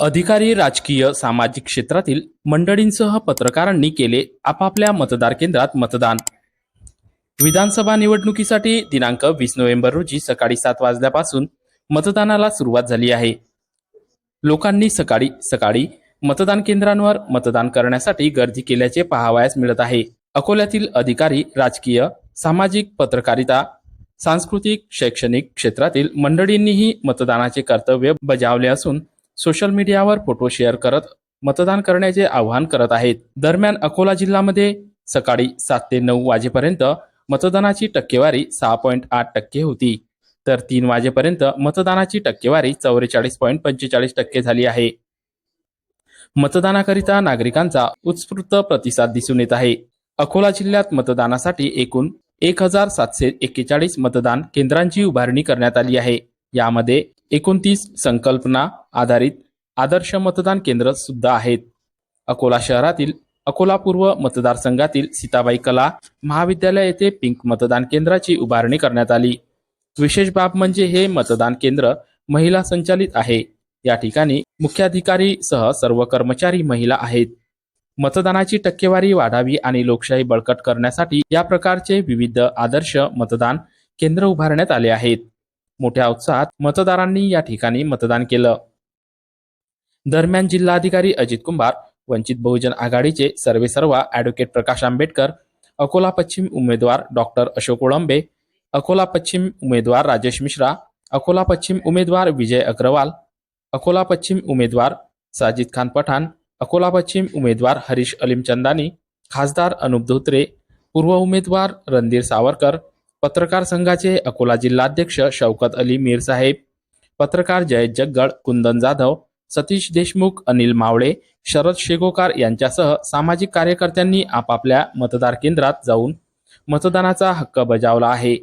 अधिकारी राजकीय सामाजिक क्षेत्रातील मंडळींसह पत्रकारांनी केले आपापल्या मतदार केंद्रात मतदान. विधानसभा निवडणुकीसाठी दिनांक वीस नोव्हेंबर रोजी सकाळी सात वाजल्यापासून मतदानाला सुरुवात झाली आहे. लोकांनी सकाळी सकाळी मतदान केंद्रांवर मतदान करण्यासाठी गर्दी केल्याचे पाहावयास मिळत आहे. अकोल्यातील अधिकारी राजकीय सामाजिक पत्रकारिता सांस्कृतिक शैक्षणिक क्षेत्रातील मंडळींनीही मतदानाचे कर्तव्य बजावले असून सोशल मीडियावर फोटो शेअर करत मतदान करण्याचे आवाहन करत आहेत. दरम्यान अकोला जिल्ह्यामध्ये सकाळी सात ते नऊ वाजेपर्यंत मतदानाची टक्केवारी सहा पॉईंट आठ टक्के होती. तर तीन वाजेपर्यंत मतदानाची टक्केवारी चौवेचाळीस पॉईंट पंचेचाळीस टक्के झाली आहे. मतदानाकरिता नागरिकांचा उत्स्फूर्त प्रतिसाद दिसून येत आहे. अकोला जिल्ह्यात मतदानासाठी एकूण एक हजार सातशे एक्केचाळीस मतदान केंद्रांची उभारणी करण्यात आली आहे. यामध्ये एकोणतीस संकल्पना आधारित आदर्श मतदान केंद्र सुद्धा आहेत. अकोला शहरातील अकोला पूर्व मतदारसंघातील सीताबाई कला महाविद्यालय येथे पिंक मतदान केंद्राची उभारणी करण्यात आली. विशेष बाब म्हणजे हे मतदान केंद्र महिला संचालित आहे. या ठिकाणी मुख्याधिकारी सह सर्व कर्मचारी महिला आहेत. मतदानाची टक्केवारी वाढावी आणि लोकशाही बळकट करण्यासाठी या प्रकारचे विविध आदर्श मतदान केंद्र उभारण्यात आले आहेत. मोठ्या उत्साहात मतदारांनी या ठिकाणी मतदान केलं. दरम्यान जिल्हाधिकारी अजित कुंभार वंचित बहुजन आघाडीचे सर्वेसर्वा ॲडव्होकेट प्रकाश आंबेडकर अकोला पश्चिम उमेदवार डॉक्टर अशोक ओळंबे अकोला पश्चिम उमेदवार राजेश मिश्रा अकोला पश्चिम उमेदवार विजय अग्रवाल अकोला पश्चिम उमेदवार साजिद खान पठाण अकोला पश्चिम उमेदवार हरीश अलीम चंदानी खासदार अनुप धोत्रे पूर्व उमेदवार रणधीर सावरकर पत्रकार संघाचे अकोला जिल्हाध्यक्ष शौकत अली मीरसाहेब पत्रकार जय जग्गड कुंदन जाधव सतीश देशमुख अनिल मावळे शरद शेगोकार यांच्यासह सामाजिक कार्यकर्त्यांनी आपापल्या मतदार केंद्रात जाऊन मतदानाचा हक्क बजावला आहे.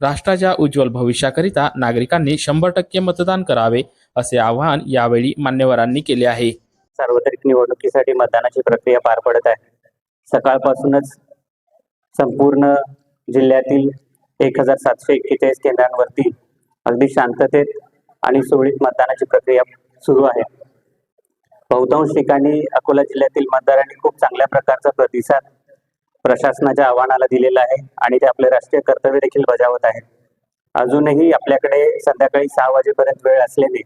राष्ट्राच्या उज्ज्वल भविष्याकरिता नागरिकांनी शंभर टक्के मतदान करावे असे आवाहन यावेळी मान्यवरांनी केले आहे. सार्वत्रिक निवडणुकीसाठी मतदानाची प्रक्रिया पार पडत आहे. सकाळपासूनच संपूर्ण जिल्ह्यातील एक हजार सातशे एक्केचाळीस केंद्रांवरती अगदी शांततेत आणि सुरळीत मतदानाची प्रक्रिया सुरू आहे. बहुतांश ठिकाणी अकोला जिल्ह्यातील मतदारांनी खूप चांगल्या प्रकारचा प्रतिसाद प्रशासनाच्या आव्हानाला दिलेला आहे आणि ते आपले राष्ट्रीय कर्तव्य देखील बजावत आहेत. अजूनही आपल्याकडे संध्याकाळी सहा वाजेपर्यंत वेळ असल्याने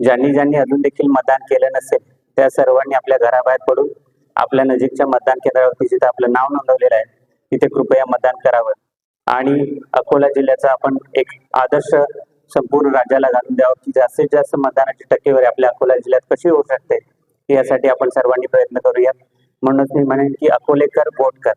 ज्यांनी ज्यांनी अजून देखील मतदान केलं नसेल त्या सर्वांनी आपल्या घराबाहेर पडून आपल्या नजीकच्या मतदान केंद्रावरती जिथे आपलं नाव नोंदवलेलं आहे तिथे कृपया मतदान करावं. आणि अकोला जिल्ह्याचा आपण एक आदर्श संपूर्ण राज्याला घालून द्यावं की जास्तीत जास्त मतदानाची टक्केवारी आपल्या अकोला जिल्ह्यात कशी होऊ शकते यासाठी आपण सर्वांनी प्रयत्न करूयात. म्हणूनच मी म्हणेन की अकोलेकर वोट कर